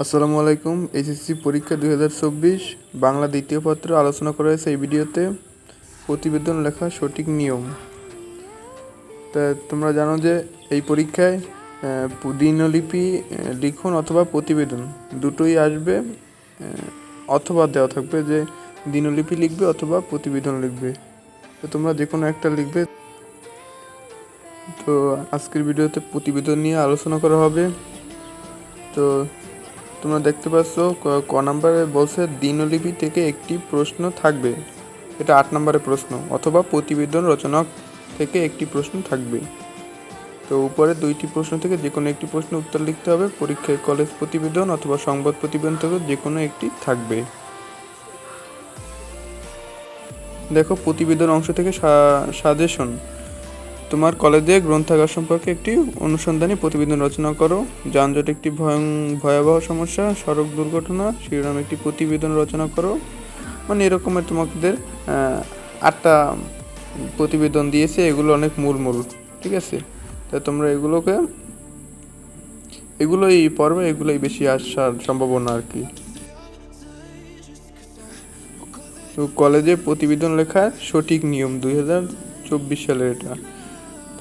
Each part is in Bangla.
আসসালামু আলাইকুম, এইচএসসি পরীক্ষা দুই হাজার চব্বিশ, বাংলা দ্বিতীয় পত্র আলোচনা করা হয়েছে এই ভিডিওতে। প্রতিবেদন লেখা সঠিক নিয়ম। তা তোমরা জানো যে এই পরীক্ষায় দিনলিপি লিখন অথবা প্রতিবেদন দুটোই আসবে অথবা দেওয়া থাকবে যে দিনলিপি লিখবে অথবা প্রতিবেদন লিখবে। তো তোমরা যে কোনো একটা লিখবে। তো আজকের ভিডিওতে প্রতিবেদন নিয়ে আলোচনা করা হবে। তো তোমরা দেখতে পাচ্ছ, ক- নাম্বারে বলছে, দিনলিপি থেকে একটি প্রশ্ন থাকবে। এটা আট নম্বরের প্রশ্ন, অথবা প্রতিবেদন রচনা থেকে একটি প্রশ্ন থাকবে। তো উপরে দুইটি প্রশ্ন থেকে যে কোনো একটি প্রশ্ন উত্তর লিখতে হবে। পরীক্ষায় কলেজ প্রতিবেদন অথবা সংবাদ প্রতিবেদন থেকে যে কোনো একটি থাকবে। দেখো, প্রতিবেদন অংশ থেকে সাজেশন। তোমার কলেজে গ্রন্থাগার সম্পর্কে একটি অনুসন্ধানী প্রতিবেদন রচনা করো। যানজট একটি ভয়ং, ভয়াবহ সমস্যা, সড়ক দুর্ঘটনা, শিরোনাম একটি প্রতিবেদন রচনা করো। মানে এরকমের তোমাদের আটটা প্রতিবেদন দিয়েছে, এগুলো অনেক মূল মূল ঠিক আছে? তা তোমরা এগুলোকে, এগুলোই পড়বে এগুলোই বেশি আসার সম্ভাবনা আর কি। তো কলেজে প্রতিবেদন লেখার সঠিক নিয়ম দুই হাজার চব্বিশ সালের এটা।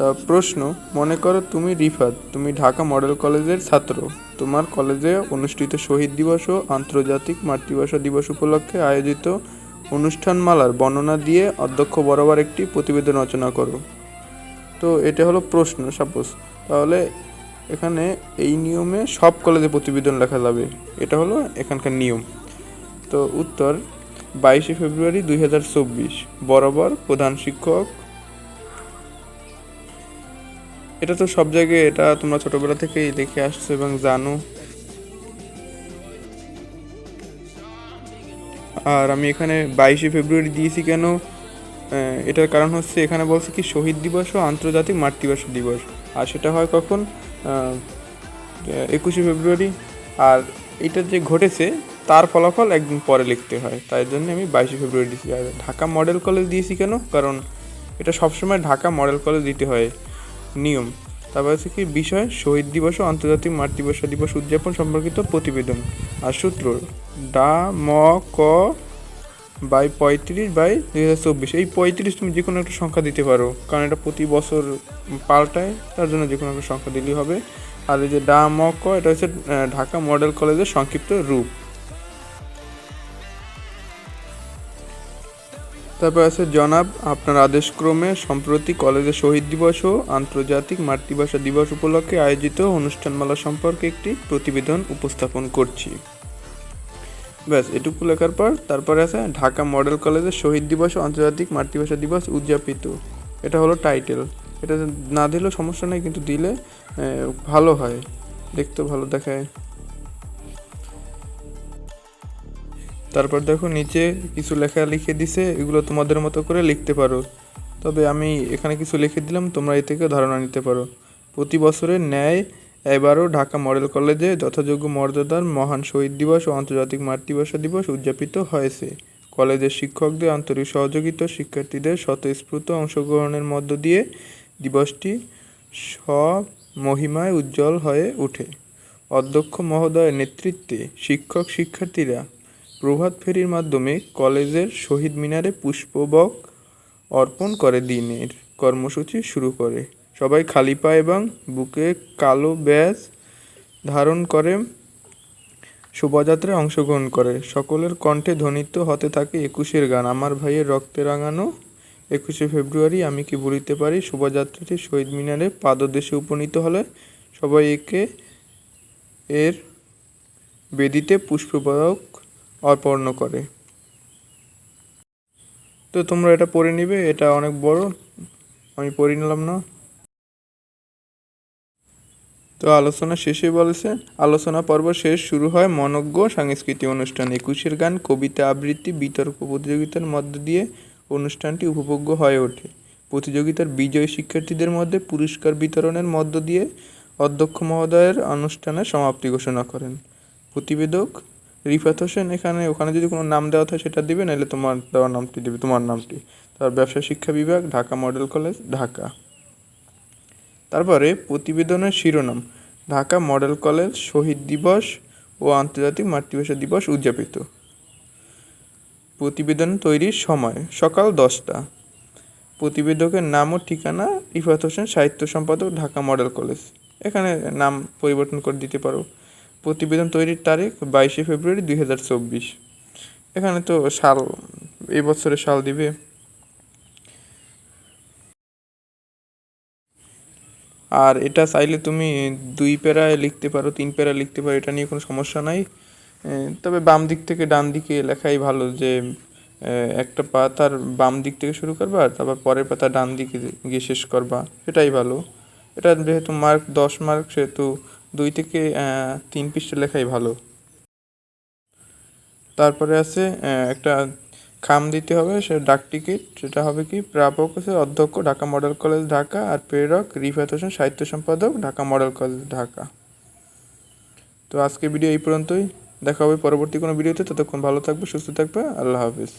তা প্রশ্ন, মনে করো তুমি রিফাত, তুমি ঢাকা মডেল কলেজের ছাত্র। তোমার কলেজে অনুষ্ঠিত শহীদ দিবস ও আন্তর্জাতিক মাতৃভাষা দিবস উপলক্ষে আয়োজিত অনুষ্ঠানমালার বর্ণনা দিয়ে অধ্যক্ষ বরাবর একটি প্রতিবেদন রচনা করো। তো এটা হলো প্রশ্ন, সাপোজ। তাহলে এখানে এই নিয়মে সব কলেজে প্রতিবেদন লেখা যাবে। এটা হলো এখানকার নিয়ম। তো উত্তর, বাইশে ফেব্রুয়ারি দুই হাজার চব্বিশ, বরাবর প্রধান শিক্ষক এটা তো সব জায়গায় এটা তোমরা ছোটবেলা থেকেই দেখে আসছো এবং জানো। আর আমি এখানে বাইশে ফেব্রুয়ারি দিয়েছি কেন? এটার কারণ হচ্ছে এখানে বলছে কি শহীদ দিবস ও আন্তর্জাতিক মাতৃভাষা দিবস। আর সেটা হয় কখন? একুশে ফেব্রুয়ারি। আর এটা যে ঘটেছে, তার ফলাফল একদিন পরে লিখতে হয়। তাই জন্য আমি বাইশে ফেব্রুয়ারি দিয়েছি। আর ঢাকা মডেল কলেজ দিয়েছি কেন? কারণ এটা সবসময় ঢাকা মডেল কলেজ দিতে হয়। নিয়ম। তারপর হচ্ছে কি? বিষয়, শহীদ দিবস ও আন্তর্জাতিক মাতৃভাষা দিবস উদযাপন সম্পর্কিত প্রতিবেদন। আর সূত্র, ডা, ম, ক, বাই পঁয়ত্রিশ বাই দুই হাজার চব্বিশ। এই পঁয়ত্রিশ তুমি যে কোনো একটা সংখ্যা দিতে পারো। কারণ এটা প্রতি বছর পাল্টায়, তার জন্য যে কোনো একটা সংখ্যা দিলেই হবে। আর এই যে ডা, ম, ক, এটা হচ্ছে ঢাকা মডেল কলেজের সংক্ষিপ্ত রূপ। তারপর আছে, জনাব, আপনার আদেশক্রমে সম্প্রতি কলেজে শহীদ দিবস ও আন্তর্জাতিক মাতৃভাষা দিবস উপলক্ষে আয়োজিত অনুষ্ঠানমালা সম্পর্কে একটি প্রতিবেদন উপস্থাপন করছি। ব্যাস, এটুকু লেখার পর তারপরে আছে, ঢাকা মডেল কলেজে শহীদ দিবস ও আন্তর্জাতিক মাতৃভাষা দিবস উদযাপিত। এটা হলো টাইটেল। এটা না দিলেও সমস্যা নেই, কিন্তু দিলে ভালো হয়। দেখতেও ভালো দেখায়। তারপর দেখো নিচে কিছু লেখা লিখে দিছে, এগুলো তোমাদের মতো করে লিখতে পারো। তবে আমি এখানে কিছু লিখে দিলাম, তোমরা এ থেকে ধারণা নিতে পারো। প্রতি বছরের ন্যায় এবারও ঢাকা মডেল কলেজে যথাযোগ্য মর্যাদার মহান শহীদ দিবস ও আন্তর্জাতিক মাতৃভাষা দিবস উদযাপিত হয়েছে। কলেজের শিক্ষকদের আন্তরিক সহযোগিতা, শিক্ষার্থীদের স্বতঃস্ফূর্ত অংশগ্রহণের মধ্য দিয়ে দিবসটি স্বমহিমায় উজ্জ্বল হয়ে ওঠে। অধ্যক্ষ মহোদয়ের নেতৃত্বে শিক্ষক শিক্ষার্থীরা প্রভাত ফেরির মাধ্যমে কলেজের শহীদ মিনারে পুষ্পবক অর্পণ করে দিনের কর্মসূচি শুরু করে। সবাই খালি পা এবং বুকে কালো ব্যাজ ধারণ করে, শোভাযাত্রায় অংশগ্রহণ করে। সকলের কণ্ঠে ধ্বনিত হতে থাকে একুশের গান। আমার ভাইয়ের রক্তে রাঙানো একুশে ফেব্রুয়ারি, আমি কি বলিতে পারি? শোভাযাত্রাটি শহীদ মিনারে পাদদেশে উপনীত হলে সবাই একে এর বেদিতে পুষ্পবাহক অর্পণ করে। তো তোমরা এটা পড়ে নিবে, এটা অনেক বড়। আমি পড়ে নিলাম না। তো আলোচনা শেষে বলেছে, আলোচনা পর্ব শেষ শুরু হয় মনজ্ঞ সাংস্কৃতিক অনুষ্ঠান। একুশের গান, কবিতা আবৃত্তি, বিতর্ক প্রতিযোগিতার মধ্য দিয়ে অনুষ্ঠানটি উপভোগ্য হয়ে ওঠে। প্রতিযোগিতার বিজয়ী শিক্ষার্থীদের মধ্যে পুরস্কার বিতরণের মধ্য দিয়ে অধ্যক্ষ মহোদয়ের অনুষ্ঠানের সমাপ্তি ঘোষণা করেন। প্রতিবেদক রিফাত হোসেন এখানে, ওখানে যদি কোনো নাম দেওয়া থাকে সেটা দিবে, নাহলে তোমার দেওয়ার নামটি দেবে, তোমার নামটি। তার ব্যবসা শিক্ষা বিভাগ, ঢাকা মডেল কলেজ, ঢাকা। তারপরে প্রতিবেদনের শিরোনাম, ঢাকা মডেল কলেজ শহীদ দিবস ও আন্তর্জাতিক মাতৃভাষা দিবস উদযাপিত। প্রতিবেদন তৈরির সময়, সকাল দশটা। প্রতিবেদকের নাম ও ঠিকানা ইফাত হোসেন সাহিত্য সম্পাদক, ঢাকা মডেল কলেজ। এখানে নাম পরিবর্তন করে দিতে পারো। প্রতিবেদন তৈরির তারিখ বাইশে ফেব্রুয়ারি দুই হাজার চব্বিশ। এখানে তো সাল, এই বছরের সাল দিবে। আর এটা চাইলে তুমি দুই প্যারায় লিখতে পারো, তিন প্যারায় লিখতে পারো, এটা নিয়ে কোনো সমস্যা নাই। তবে বাম দিক থেকে ডান দিকে লেখাই ভালো যে একটা পাতার বাম দিক থেকে শুরু করবা তারপর পরের পাতা ডান দিকে গিয়ে শেষ করবা, এটাই ভালো। এটা যেহেতু মার্ক দশ মার্ক সেহেতু দুই থেকে তিন পৃষ্ঠা লেখাই ভালো। তারপরে আছে একটা খাম দিতে হবে, সে ডাক টিকিট, সেটা হবে কি, প্রাপক হচ্ছে অধ্যক্ষ, ঢাকা মডেল কলেজ, ঢাকা, আর প্রেরক রিফাত হোসেন সাহিত্য সম্পাদক, ঢাকা মডেল কলেজ, ঢাকা। তো আজকে ভিডিও এই পর্যন্তই। দেখা হবে পরবর্তী কোনো ভিডিওতে, ততক্ষণ ভালো থাকবে, সুস্থ থাকবে, আল্লাহ হাফিজ।